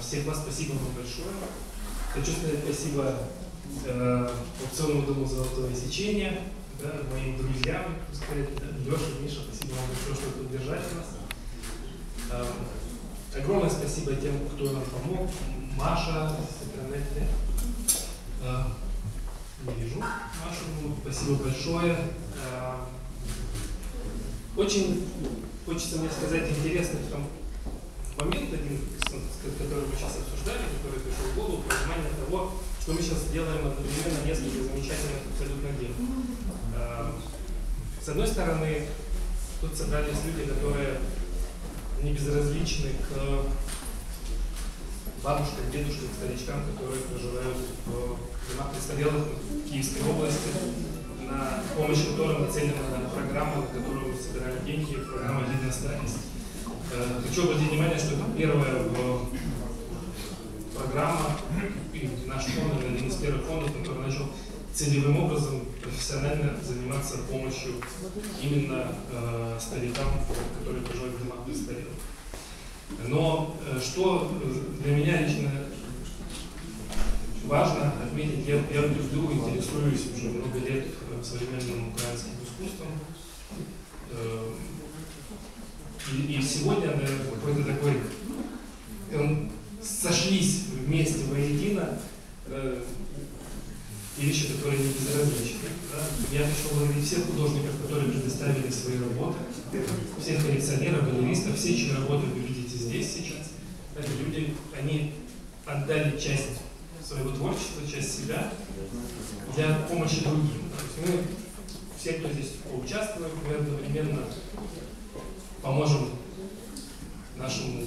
всех вас спасибо вам большое. Хочу сказать спасибо э, аукционному дому «Золотое сечение», да, моим друзьям, сказать, да, Леша, Миша, спасибо вам большое, что поддержали нас. Э, огромное спасибо тем, кто нам помог. Маша с интернете. Э, не вижу Машу, спасибо большое. Э, очень хочется мне сказать интересный там, момент один, который мы сейчас обсуждали, который пришел в голову, понимание того, что мы сейчас делаем одновременно несколько замечательных абсолютно дел. Э, с одной стороны, тут собрались люди, которые не безразличны к бабушкам, дедушкам, старичкам, которые проживают в домах престарелых в Киевской области, на помощь которым нацелена программа, на которую собирали деньги, программа «Единая старость». Э, хочу обратить внимание, что это первая программа, и наш фонд, один из первых фондов, который начал целевым образом профессионально заниматься помощью именно э, старикам, которые проживают в домах престарелых. Но э, что для меня лично важно отметить, я, я люблю, интересуюсь уже много лет э, современным украинским искусством. Э, и, и сегодня да, какой-то такой, он, сошлись вместе воедино э, вещи, которые не безразличны. Да? Я хочу благодарить всех художников, которые предоставили свои работы, всех коллекционеров, галеристов, все, чьи работы вы видите здесь сейчас. Эти люди, они отдали часть своего творчества, часть себя для помощи другим. То есть мы, все, кто здесь поучаствует, мы одновременно поможем нашему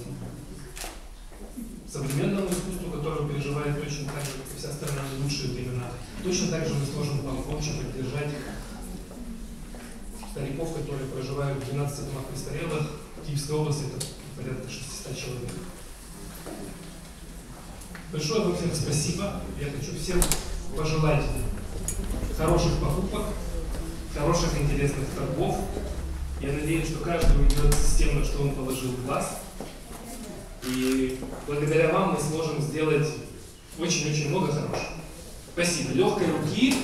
современному искусству, которое переживает точно так же, как и вся страна, лучшие времена. Точно так же мы сможем помочь поддержать стариков, которые проживают в 12 домах престарелых. Киевской области это порядка 600 человек. Большое вам всем спасибо. Я хочу всем пожелать хороших покупок, хороших интересных торгов. Я надеюсь, что каждый уйдет с тем, на что он положил глаз. И благодаря вам мы сможем сделать очень-очень много хорошего. Спасибо. Легкой руки.